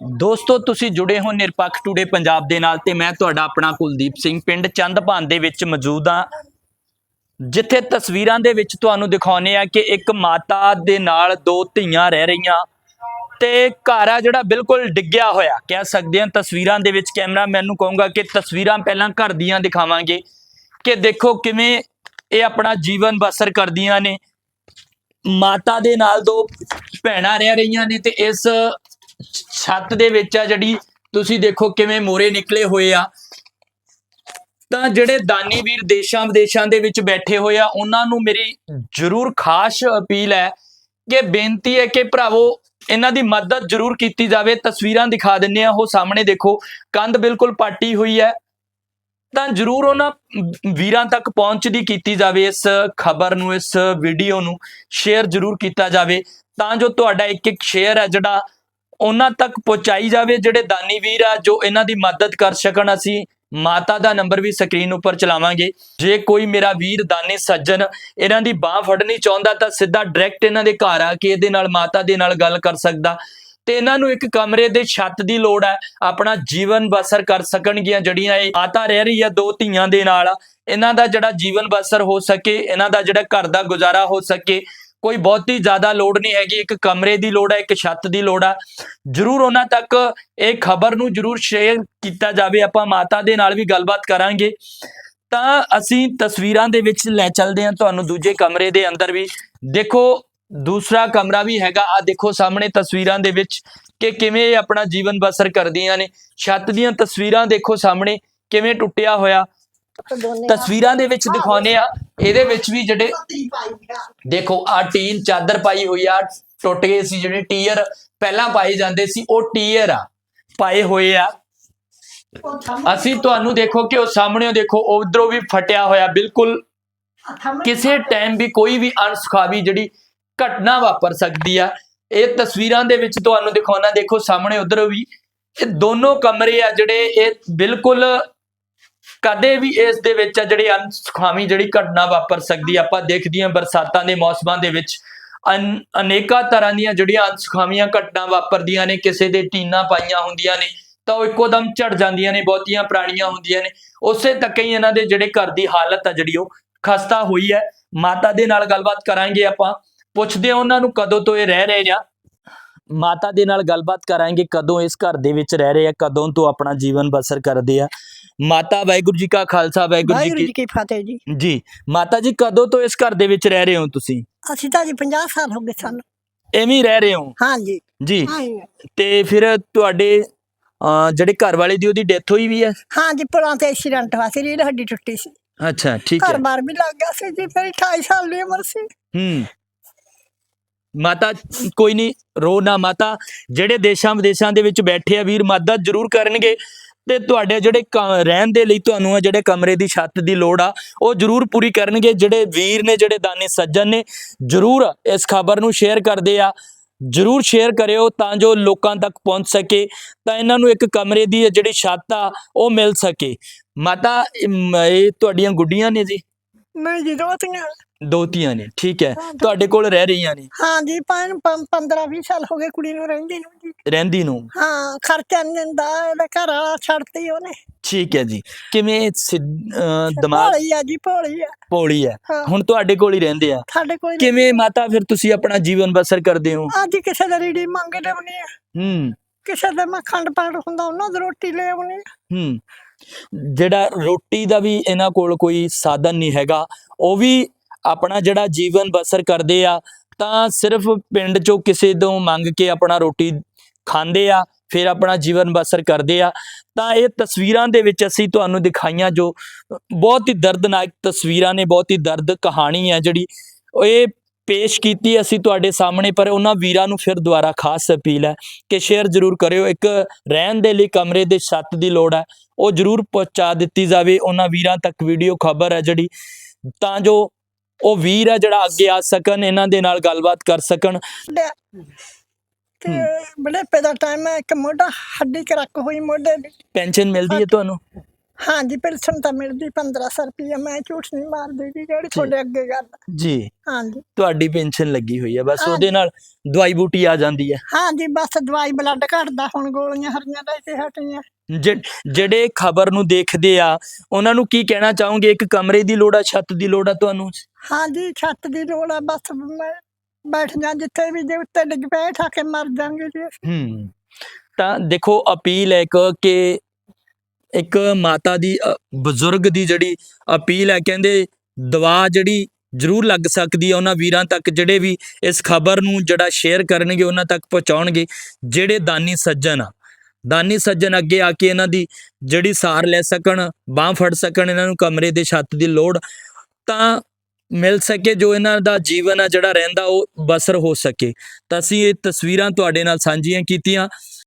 ਦੋਸਤੋ, ਤੁਸੀਂ ਜੁੜੇ ਹੋ ਨਿਰਪੱਖ ਟੂਡੇ ਪੰਜਾਬ ਦੇ ਨਾਲ ਤੇ ਮੈਂ ਤੁਹਾਡਾ ਆਪਣਾ ਕੁਲਦੀਪ ਸਿੰਘ ਪਿੰਡ ਚੰਦਪਾਨ ਦੇ ਵਿੱਚ ਮੌਜੂਦ ਹਾਂ। ਜਿੱਥੇ ਤਸਵੀਰਾਂ ਦੇ ਵਿੱਚ ਤੁਹਾਨੂੰ ਦਿਖਾਉਨੇ ਆ ਕਿ ਇੱਕ ਮਾਤਾ ਦੇ ਨਾਲ ਦੋ ਧੀਆਂ ਰਹਿ ਰਹੀਆਂ ਤੇ ਘਰ ਆ ਜਿਹੜਾ ਬਿਲਕੁਲ ਡਿੱਗਿਆ ਹੋਇਆ। ਕਹਿ ਸਕਦੇ ਹਾਂ ਤਸਵੀਰਾਂ ਦੇ ਵਿੱਚ ਕੈਮਰਾ ਮੈਨੂੰ ਕਹੂੰਗਾ ਕਿ ਤਸਵੀਰਾਂ ਪਹਿਲਾਂ ਘਰ ਦੀਆਂ ਦਿਖਾਵਾਂਗੇ ਕਿ ਦੇਖੋ ਕਿਵੇਂ ਇਹ ਆਪਣਾ ਜੀਵਨ ਬਸਰ ਕਰਦੀਆਂ ਨੇ। ਮਾਤਾ ਦੇ ਨਾਲ ਦੋ ਭੈਣਾਂ ਰਹਿ ਰਹੀਆਂ ਨੇ ਤੇ ਇਸ ਛੱਤ ਦੇ ਵਿੱਚ ਆ ਜਿਹੜੀ ਤੁਸੀਂ ਦੇਖੋ ਕਿਵੇਂ ਮੋਰੇ ਨਿਕਲੇ ਹੋਏ ਆ। ਤਾਂ ਜਿਹੜੇ ਦਾਨੀ ਵੀਰ ਦੇਸ਼ਾਂ ਵਿਦੇਸ਼ਾਂ ਦੇ ਵਿੱਚ ਬੈਠੇ ਹੋਏ ਆ, ਉਹਨਾਂ ਨੂੰ ਮੇਰੀ ਜ਼ਰੂਰ ਖਾਸ ਅਪੀਲ ਹੈ ਕਿ ਬੇਨਤੀ ਹੈ ਕਿ ਭਰਾਵੋ, ਇਹਨਾਂ ਦੀ ਮਦਦ ਜ਼ਰੂਰ ਕੀਤੀ ਜਾਵੇ। ਤਸਵੀਰਾਂ ਦਿਖਾ ਦਿੰਨੇ ਆ, ਉਹ ਸਾਹਮਣੇ ਦੇਖੋ, ਕੰਧ ਬਿਲਕੁਲ ਪਾਟੀ ਹੋਈ ਹੈ। ਤਾਂ ਜ਼ਰੂਰ ਉਹਨਾਂ ਵੀਰਾਂ ਤੱਕ ਪਹੁੰਚਦੀ ਕੀਤੀ ਜਾਵੇ, ਇਸ ਖਬਰ ਨੂੰ, ਇਸ ਵੀਡੀਓ ਨੂੰ, ਸ਼ੇਅਰ ਜ਼ਰੂਰ ਕੀਤਾ ਜਾਵੇ। ਤਾਂ ਜੋ ਤੁਹਾਡਾ ਇੱਕ ਇੱਕ ਸ਼ੇਅਰ ਹੈ ਜਿਹੜਾ ਉਹਨਾਂ ਤੱਕ ਪਹੁੰਚਾਈ ਜਾਵੇ ਜਿਹੜੇ ਦਾਨੀ ਵੀਰ ਆ, ਜੋ ਇਹਨਾਂ ਦੀ ਮਦਦ ਕਰ ਸਕਣ, ਅਸੀਂ ਮਾਤਾ ਦਾ ਨੰਬਰ ਵੀ ਸਕਰੀਨ ਉੱਪਰ ਚਲਾਵਾਂਗੇ। ਜੇ ਕੋਈ ਮੇਰਾ ਵੀਰ ਦਾਨੀ ਸੱਜਣ ਇਹਨਾਂ ਦੀ ਬਾਹ ਫੜਨੀ ਚਾਹੁੰਦਾ ਤਾਂ ਸਿੱਧਾ ਡਾਇਰੈਕਟ ਇਹਨਾਂ ਦੇ ਘਰ ਆ ਕੇ ਇਹਦੇ ਨਾਲ ਮਾਤਾ ਦੇ ਨਾਲ ਗੱਲ ਕਰ ਸਕਦਾ। ਤੇ ਇਹਨਾਂ ਨੂੰ ਇੱਕ ਕਮਰੇ ਦੇ ਛੱਤ ਦੀ ਲੋੜ ਹੈ ਆਪਣਾ ਜੀਵਨ ਬਸਰ ਕਰ ਸਕਣਗੀਆਂ ਜਿਹੜੀਆਂ ਇਹ ਮਾਤਾ ਰਹਿ ਰਹੀ ਹੈ ਦੋ ਧੀਆਂ ਦੇ ਨਾਲ। ਇਹਨਾਂ ਦਾ ਜਿਹੜਾ ਜੀਵਨ ਬਸਰ ਹੋ ਸਕੇ, ਇਹਨਾਂ ਦਾ ਜਿਹੜਾ ਘਰ ਦਾ ਗੁਜ਼ਾਰਾ ਹੋ ਸਕੇ ਕੋਈ ਬਹੁਤੀ ਜ਼ਿਆਦਾ ਲੋੜ ਨਹੀਂ ਹੈਗੀ, ਇੱਕ ਕਮਰੇ ਦੀ ਲੋੜ ਹੈ, ਇੱਕ ਛੱਤ ਦੀ ਲੋੜ ਹੈ ਜਰੂਰ ਉਹਨਾਂ ਤੱਕ ਇਹ ਖਬਰ ਨੂੰ ਜਰੂਰ ਸ਼ੇਅਰ ਕੀਤਾ ਜਾਵੇ, ਆਪਾਂ ਮਾਤਾ ਦੇ ਨਾਲ ਵੀ ਗੱਲਬਾਤ ਕਰਾਂਗੇ। ਤਾਂ ਅਸੀਂ ਤਸਵੀਰਾਂ ਦੇ ਵਿੱਚ ਲੈ ਚੱਲਦੇ ਹਾਂ ਤੁਹਾਨੂੰ ਦੂਜੇ ਕਮਰੇ ਦੇ ਅੰਦਰ ਵੀ। ਦੇਖੋ, ਦੂਸਰਾ ਕਮਰਾ ਵੀ ਹੈਗਾ ਆ ਦੇਖੋ ਸਾਹਮਣੇ ਤਸਵੀਰਾਂ ਦੇ ਵਿੱਚ ਕਿ ਕਿਵੇਂ ਇਹ ਆਪਣਾ ਜੀਵਨ ਬਸਰ ਕਰਦੀਆਂ ਨੇ। ਛੱਤ ਦੀਆਂ ਤਸਵੀਰਾਂ ਦੇਖੋ ਸਾਹਮਣੇ, ਕਿਵੇਂ ਟੁੱਟਿਆ ਹੋਇਆ। ਤਸਵੀਰਾਂ ਦੇ ਵਿੱਚ ਦਿਖਾਉਨੇ ਆ। ਇਹਦੇ ਵਿੱਚ ਵੀ ਜਿਹੜੇ ਦੇਖੋ ਆ ਟੀਨ ਚਾਦਰ ਪਾਈ ਹੋਈ ਆ ਟੁੱਟ ਗਏ ਸੀ ਜਿਹੜੇ ਟੀਅਰ ਪਹਿਲਾਂ ਪਾਏ ਜਾਂਦੇ ਸੀ ਉਹ ਟੀਅਰ ਆ ਪਾਏ ਹੋਏ ਆ। ਅਸੀਂ ਤੁਹਾਨੂੰ ਦੇਖੋ ਕਿ ਉਹ ਸਾਹਮਣੇ ਦੇਖੋ ਉਧਰੋਂ ਵੀ ਫਟਿਆ ਹੋਇਆ ਬਿਲਕੁਲ ਕਿਸੇ ਟਾਈਮ ਵੀ ਕੋਈ ਵੀ ਅਣਸੁਖਾਵੀ ਜਿਹੜੀ ਘਟਨਾ ਵਾਪਰ ਸਕਦੀ ਆ। ਇਹ ਤਸਵੀਰਾਂ ਦੇ ਵਿੱਚ ਤੁਹਾਨੂੰ ਦਿਖਾਉਣਾ ਦੇਖੋ ਸਾਹਮਣੇ ਉਧਰ ਵੀ ਇਹ ਦੋਨੋਂ ਕਮਰੇ ਆ ਜਿਹੜੇ ਇਹ ਬਿਲਕੁਲ ਕਦੇ ਵੀ ਇਸ ਦੇ ਵਿੱਚ ਆ ਜਿਹੜੀ ਅਨਸੁਖਾਵੀ ਜਿਹੜੀ ਘਟਨਾ ਵਾਪਰ ਸਕਦੀ ਆਪਾਂ ਦੇਖਦੇ ਹਾਂ ਬਰਸਾਤਾਂ ਦੇ ਮੌਸਮਾਂ ਦੇ ਵਿੱਚ ਅਨ- ਅਨੇਕਾਂ ਤਰ੍ਹਾਂ ਦੀਆਂ ਜਿਹੜੀਆਂ ਅਨਸੁਖਾਵੀਆਂ ਘਟਨਾ ਵਾਪਰਦੀਆਂ ਨੇ, ਕਿਸੇ ਦੇ ਟੀਨਾਂ ਪਾਈਆਂ ਹੁੰਦੀਆਂ ਨੇ, ਤਾਂ ਉਹ ਇੱਕੋ ਦਮ ਝੜ ਜਾਂਦੀਆਂ ਨੇ, ਬਹੁਤੀਆਂ ਪ੍ਰਾਣੀਆਂ ਹੁੰਦੀਆਂ ਨੇ। ਉਸੇ ਤੱਕ ਹੀ ਇਹਨਾਂ ਦੇ ਜਿਹੜੇ ਘਰ ਦੀ ਹਾਲਤ ਆ ਜਿਹੜੀ ਉਹ ਖਸਤਾ ਹੋਈ ਹੈ। ਮਾਤਾ ਦੇ ਨਾਲ ਗੱਲਬਾਤ ਕਰਾਂਗੇ ਆਪਾਂ। ਪੁੱਛਦੇ ਹਾਂ ਉਹਨਾਂ ਨੂੰ ਕਦੋਂ ਤੋਂ ਇਹ ਰਹਿ ਰਹੇ ਆ। ਮਾਤਾ ਦੇ ਨਾਲ ਗੱਲਬਾਤ ਕਰਾਂਗੇ, ਕਦੋਂ ਇਸ ਘਰ ਦੇ ਵਿੱਚ ਰਹਿ ਰਹੇ ਆ, ਕਦੋਂ ਤੋਂ ਆਪਣਾ ਜੀਵਨ ਬਸਰ ਕਰਦੇ ਆ। ਮਾਤਾ ਵਾਹਿਗੁਰੂ ਜੀ ਕਾ ਖਾਲਸਾ ਵਾਹਿਗੁਰੂ ਵਾਹਿਗੁਰੂ ਜੀ ਜੀ ਕੀ ਫਤਿਹ ਜੀ। ਕੀ ਜੀ ਮਾਤਾ ਜੀ ਕਦੋਂ ਤੋਂ ਇਸ ਘਰ ਦੇ ਵਿੱਚ ਰਹਿ ਰਹੇ ਹੋ ਤੁਸੀਂ? ਅਸੀਂ ਤਾਂ ਜੀ 50 ਸਾਲ ਹੋ ਗਏ ਸਾਨੂੰ। ਐਵੇਂ ਹੀ ਰਹਿ ਰਹੇ ਹੋ? ਹਾਂ ਜੀ। ਜੀ। ਹਾਂ ਤੇ ਫਿਰ ਤੁਹਾਡੇ ਅਹ, ਜਿਹੜੇ ਘਰ ਵਾਲੇ ਦੀ ਉਹਦੀ ਡੈਥ ਹੋਈ ਵੀ ਹੈ? ਹਾਂ ਜੀ ਪੁਲਾਂ ਤੇ ਐਕਸੀਡੈਂਟ ਹੋਇਆ ਸੀ ਰੀੜ ਹੱਡੀ ਟੁੱਟੀ ਸੀ। ਅੱਛਾ ਠੀਕ ਹੈ। ਘਰ ਬਾਰ ਵੀ ਲੱਗ ਗਿਆ ਸੀ ਜੀ ਮੇਰੀ 28 ਸਾਲ ਦੀ ਉਮਰ ਸੀ। ਹੂੰ। ਮਾਤਾ ਕੋਈ ਨਹੀਂ ਰੋ ਨਾ ਮਾਤਾ। ਜਿਹੜੇ ਦੇਸ਼ਾਂ ਵਿਦੇਸ਼ਾਂ ਦੇ ਵਿੱਚ ਬੈਠੇ ਆ ਵੀਰ ਮਦਦ ਜ਼ਰੂਰ ਕਰਨਗੇ। ਤੇ ਤੁਹਾਡੇ ਜਿਹੜੇ ਕ- ਰਹਿਣ ਦੇ ਲਈ ਤੁਹਾਨੂੰ ਆ ਜਿਹੜੇ ਕਮਰੇ ਦੀ ਛੱਤ ਦੀ ਲੋੜ ਆ, ਉਹ ਜ਼ਰੂਰ ਪੂਰੀ ਕਰਨਗੇ। ਜਿਹੜੇ ਵੀਰ ਨੇ, ਜਿਹੜੇ ਦਾਨੇ ਸੱਜਣ ਨੇ, ਜ਼ਰੂਰ ਇਸ ਖਬਰ ਨੂੰ ਸ਼ੇਅਰ ਕਰਦੇ ਆ। ਜ਼ਰੂਰ ਸ਼ੇਅਰ ਕਰਿਓ ਤਾਂ ਜੋ ਲੋਕਾਂ ਤੱਕ ਪਹੁੰਚ ਸਕੇ, ਤਾਂ ਇਹਨਾਂ ਨੂੰ ਇੱਕ ਕਮਰੇ ਦੀ ਜਿਹੜੀ ਛੱਤ ਆ, ਉਹ ਮਿਲ ਸਕੇ। ਮਾਤਾ, ਇਹ ਤੁਹਾਡੀਆਂ ਗੁੱਡੀਆਂ ਨੇ ਜੀ? ਨਹੀਂ ਜੀ ਦੋਤੀਆਂ ਦੋਤੀਆਂ ਨੇ ਠੀਕ ਹੈ ਹਾਂ, ਤੁਹਾਡੇ ਕੋਲ ਰਹਿ ਰਹੀਆਂ ਨੇ? ਹਾਂ ਜੀ 15 20 ਸਾਲ ਹੋ ਗਏ ਕੁੜੀ ਨੂੰ ਰਹਿੰਦੀ ਨੂੰ ਜੀ। ਰਹਿੰਦੀ ਨੂੰ? ਹਾਂ ਖਰਚਾ ਨਹੀਂ ਦਿੰਦਾ ਇਹਦਾ ਘਰ ਵਾਲਾ ਛੱਡਤੀ ਉਹਨੇ। ਠੀਕ ਹੈ ਜੀ। ਕਿਵੇਂ ਸਿੱਧ- ਅਹ ਦਿਮਾਗ? ਭੋਲੀ ਆ ਜੀ ਭੋਲੀ ਆ। ਪੋਲੀ ਹੈ। ਹਾਂ। ਹੁਣ ਤੁਹਾਡੇ ਕੋਲ ਹੀ ਰਹਿੰਦੇ ਆ। ਸਾਡੇ ਕੋਈ ਕਿਵੇਂ ਮਾਤਾ ਫਿਰ ਤੁਸੀਂ ਆਪਣਾ ਜੀਵਨ ਬਸਰ ਕਰਦੇ ਹੋ? ਅੱਜ ਕਿਸੇ ਦਾ ਰੀੜੀ ਮੰਗ ਲੈਵਣੀ ਆ। ਹੂੰ। ਕਿਸੇ ਦਾ ਮੈਂ ਖੰਡ ਪਾਠ ਹੁੰਦਾ ਉਹਨਾਂ ਦੀ ਰੋਟੀ ਲੈ ਆਉਣੀ ਆ। ਹੂੰ। ਜਿਹੜਾ ਰੋਟੀ ਦਾ ਵੀ ਇਹਨਾਂ ਕੋਲ ਕੋਈ ਸਾਧਨ ਨਹੀਂ ਹੈਗਾ ਉਹ ਵੀ ਆਪਣਾ ਜਿਹੜਾ ਜੀਵਨ ਬਸਰ ਕਰਦੇ ਆ, ਤਾਂ ਸਿਰਫ ਪਿੰਡ ਚੋਂ ਕਿਸੇ ਤੋਂ ਮੰਗ ਕੇ ਆਪਣਾ ਰੋਟੀ ਖਾਂਦੇ ਆ, ਫਿਰ ਆਪਣਾ ਜੀਵਨ ਬਸਰ ਕਰਦੇ ਆ। ਤਾਂ ਇਹ ਤਸਵੀਰਾਂ ਦੇ ਵਿੱਚ ਅਸੀਂ ਤੁਹਾਨੂੰ ਦਿਖਾਈਆਂ ਜੋ ਬਹੁਤ ਹੀ ਦਰਦਨਾਕ ਤਸਵੀਰਾਂ ਨੇ, ਬਹੁਤ ਹੀ ਦਰਦ ਕਹਾਣੀ ਹੈ ਜਿਹੜੀ ਇਹ ਪੇਸ਼ ਕੀਤੀ ਅਸੀਂ ਤੁਹਾਡੇ ਸਾਹਮਣੇ, ਪਰ ਉਹਨਾਂ ਵੀਰਾਂ ਨੂੰ ਫਿਰ ਦੁਬਾਰਾ ਖਾਸ ਅਪੀਲ ਹੈ ਕਿ ਸ਼ੇਅਰ ਜ਼ਰੂਰ ਕਰਿਓ। ਇੱਕ ਰਹਿਣ ਦੇ ਲਈ ਕਮਰੇ ਦੇ ਛੱਤ ਦੀ ਲੋੜ ਹੈ, ਉਹ ਜ਼ਰੂਰ ਪਹੁੰਚਾ ਦਿੱਤੀ ਜਾਵੇ। ਉਹਨਾਂ ਵੀਰਾਂ ਤੱਕ ਵੀਡੀਓ ਖਬਰ ਹੈ ਜਿਹੜੀ ਤਾਂ ਜੋ ਉਹ ਵੀਰ ਹੈ ਜਿਹੜਾ ਅੱਗੇ ਆ ਸਕਣ ਇਹਨਾਂ ਦੇ ਨਾਲ ਗੱਲਬਾਤ ਕਰ ਸਕਣ। ਤੇ ਬੜੇਪੇ ਦਾ ਟਾਈਮ ਹੈ ਇੱਕ ਮੋਢਾ ਹੱਡੀ ਕਰਕ ਹੋਈ ਮੋਢੇ ਦੀ। ਪੈਨਸ਼ਨ ਮਿਲਦੀ ਹੈ ਤੁਹਾਨੂੰ? ਹਾਂਜੀ ਪੈਨਸ਼ਨ ਤਾਂ ਮਿਲਦੀ 1500 ਰੁਪਏ ਮੈਂ ਝੂਠ ਨਹੀਂ ਮਾਰਦੀ ਜੀ ਜਿਹੜੀ ਤੁਹਾਡੇ ਅੱਗੇ ਗੱਲ ਜੀ। ਹਾਂਜੀ। ਤੁਹਾਡੀ ਪੈਨਸ਼ਨ ਲੱਗੀ ਹੋਈ ਹੈ ਬਸ। ਉਹਦੇ ਨਾਲ ਦਵਾਈ ਬੂਟੀ ਆ ਜਾਂਦੀ ਹੈ ਹਾਂਜੀ ਬਸ ਦਵਾਈ ਬਲੱਡ ਘਟਦਾ ਹੁਣ ਗੋਲੀਆਂ ਹਰੀਆਂ ਲੈ ਕੇ ਹਟੀਆਂ। ਜਿਹੜੇ ਖਬਰ ਨੂੰ ਦੇਖਦੇ ਆ ਉਹਨਾਂ ਨੂੰ ਕੀ ਕਹਿਣਾ ਚਾਹੋਗੇ? ਇੱਕ ਕਮਰੇ ਦੀ ਲੋੜ ਆ ਛੱਤ ਦੀ ਲੋੜ ਆ ਤੁਹਾਨੂੰ? ਹਾਂਜੀ ਛੱਤ ਦੀ ਲੋੜ ਆ ਬਸ ਮੈਂ ਬੈਠ ਜਾ ਜਿੱਥੇ ਵੀ ਜੇ ਉੱਤੇ ਡਿੱਗ ਪਏ ਠਾ ਕੇ ਮਰ ਜਾਾਂਗੇ ਜੀ। ਹੂੰ। ਤਾਂ ਦੇਖੋ ਅਪੀਲ ਹੈ ਕਿ ਇੱਕ ਮਾਤਾ ਦੀ ਅ, ਬਜ਼ੁਰਗ ਦੀ ਜਿਹੜੀ ਅਪੀਲ ਹੈ ਕਹਿੰਦੇ ਦਵਾ ਜਿਹੜੀ ਜ਼ਰੂਰ ਲੱਗ ਸਕਦੀ ਹੈ ਉਹਨਾਂ ਵੀਰਾਂ ਤੱਕ ਜਿਹੜੇ ਵੀ ਇਸ ਖਬਰ ਨੂੰ ਜਿਹੜਾ ਸ਼ੇਅਰ ਕਰਨਗੇ ਉਹਨਾਂ ਤੱਕ ਪਹੁੰਚਾਉਣਗੇ ਜਿਹੜੇ ਦਾਨੀ ਸੱਜਣ ਆ। ਦਾਨੀ ਸੱਜਣ ਅੱਗੇ ਆ ਕੇ ਇਹਨਾਂ ਦੀ ਜਿਹੜੀ ਸਾਰ ਲੈ ਸਕਣ ਬਾਹ ਫੜ ਸਕਣ ਇਹਨਾਂ ਨੂੰ ਕਮਰੇ ਦੇ ਛੱਤ ਦੀ ਲੋੜ ਤਾਂ ਮਿਲ ਸਕੇ ਜੋ ਇਹਨਾਂ ਦਾ ਜੀਵਨ ਆ ਜਿਹੜਾ ਰਹਿੰਦਾ ਉਹ ਬਸਰ ਹੋ ਸਕੇ। ਤਾਂ ਅਸੀਂ ਇਹ ਤਸਵੀਰਾਂ ਤੁਹਾਡੇ ਨਾਲ ਸਾਂਝੀਆਂ ਕੀਤੀਆਂ।